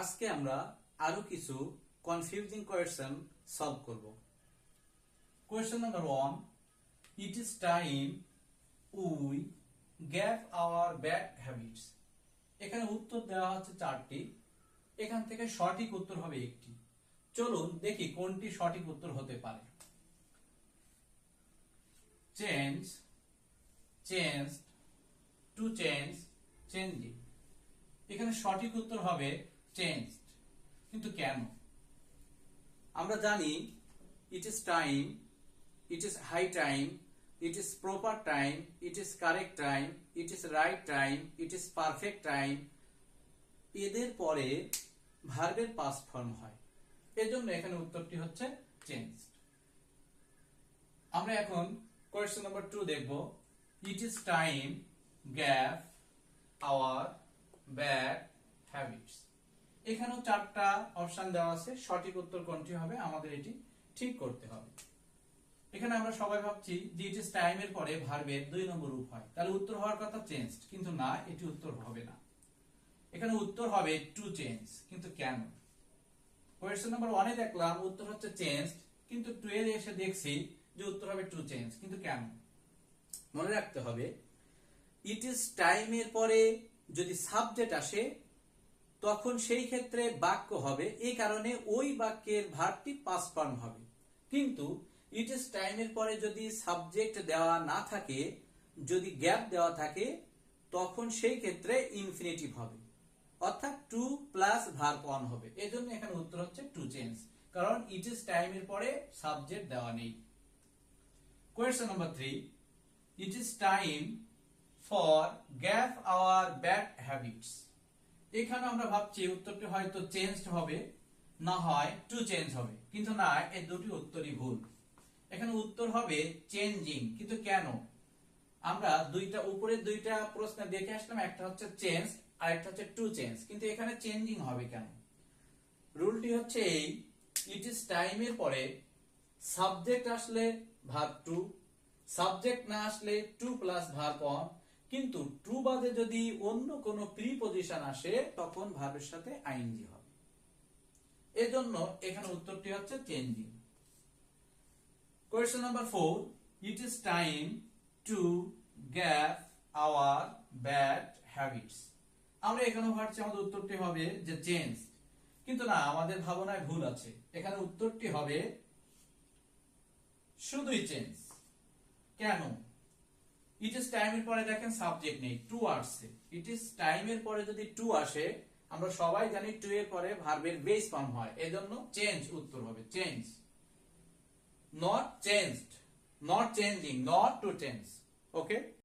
আজকে আমরা আরও কিছু কনফিউজিং কোয়েশ্চেন সলভ করব। Question number one it is time we gap our bad habits এখানে উত্তর দেওয়া হচ্ছে চারটি, এখান থেকে সঠিক উত্তর হবে একটি। চলুন দেখি কোনটি সঠিক উত্তর হতে পারে। Change change to change changing এখানে সঠিক উত্তর হবে চেঞ্জ কিন্তু কেন আমরা জানি it is time it is high time it is proper time it is correct time it is right time it is perfect time এদের পরে ভার্বের পাস্ট ফর্ম হয়। এজন্য এখানে উত্তরটি হচ্ছে চেঞ্জ আমরা এখন কোয়েশ্চেন নাম্বার টু দেখব। It is time gap our bad habits এখানেও চারটা অপশন দেওয়া আছে। সঠিক উত্তর কোনটি হবে আমাদের এটি ঠিক করতে হবে। এখানে আমরা সবাই ভাবছি যে ইট ইজ টাইমের পরে ভার্বের দুই নম্বর রূপ হয়। তাহলে উত্তর হওয়ার কথা চেঞ্জ কিন্তু না, এটি উত্তর হবে না। এখানে উত্তর হবে টু চেঞ্জ কিন্তু কেন? কোয়েশ্চেন নাম্বার ওয়ানে দেখলাম উত্তর হচ্ছে চেঞ্জ কিন্তু টু এর এসে দেখছি যে উত্তর হবে টু চেঞ্জ কিন্তু কেন? মনে রাখতে হবে ইট ইজ টাইমের পরে যদি সাবজেক্ট আসে তখন সেই ক্ষেত্রে বাক্য হবে, এই কারণে ওই বাক্যের ভার্বটি পাস ফর্ম হবে। কিন্তু ইট ইজ টাইমের পরে যদি সাবজেক্ট দেওয়া না থাকে, যদি গ্যাপ দেওয়া থাকে, তখন সেই ক্ষেত্রে ইনফিনিটিভ হবে। অর্থাৎ টু প্লাস ভার্ব অন হবে। এজন্য এখানে উত্তর হচ্ছে টু চেঞ্জ কারণ ইট ইজ টাইমের পরে সাবজেক্ট দেওয়া নেই। Question number three it is time for gap our bad habits এখানে আমরা ভাবছি উত্তরটি হয়তো চেঞ্জ হবে, না হয় টু চেঞ্জ হবে। কিন্তু না এই দুটি উত্তরই ভুল। এখানে উত্তর হবে চেঞ্জিং কিন্তু কেন? আমরা দুইটা উপরের দুইটা প্রশ্ন দেখে আসলাম, একটা হচ্ছে চেঞ্জ আর একটা হচ্ছে টু চেঞ্জ কিন্তু এখানে চেঞ্জিং হবে কেন? রুলটি হচ্ছে এই ইট ইজ টাইমের পরে সাবজেক্ট আসলে ভার্ব টু সাবজেক্ট না আসলে টু প্লাস ভার্ব অন কিন্তু ট্রু বাদে যদি অন্য কোনো প্রিপজিশন আসে, তখন ভার্বের সাথে আইনজি হবে। এজন্য এখানে উত্তরটি হচ্ছে changing question number four it is time to gap our bad habits আমরা এখানে ভাবছি আমাদের উত্তরটি হবে যে চেঞ্জ কিন্তু না, আমাদের ভাবনায় ভুল আছে। এখানে উত্তরটি হবে, শুধুই চেঞ্জ কেন? ইট ইজ টাইমের পরে দেখেন সাবজেক্ট নেই টু আসছে। ইট ইজ টাইমের পরে যদি টু আসে, আমরা সবাই জানি টু এর পরে ভার্বের বেস ফর্ম হয়। এজন্য চেঞ্জ উত্তর হবে change not changed not changing not to change okay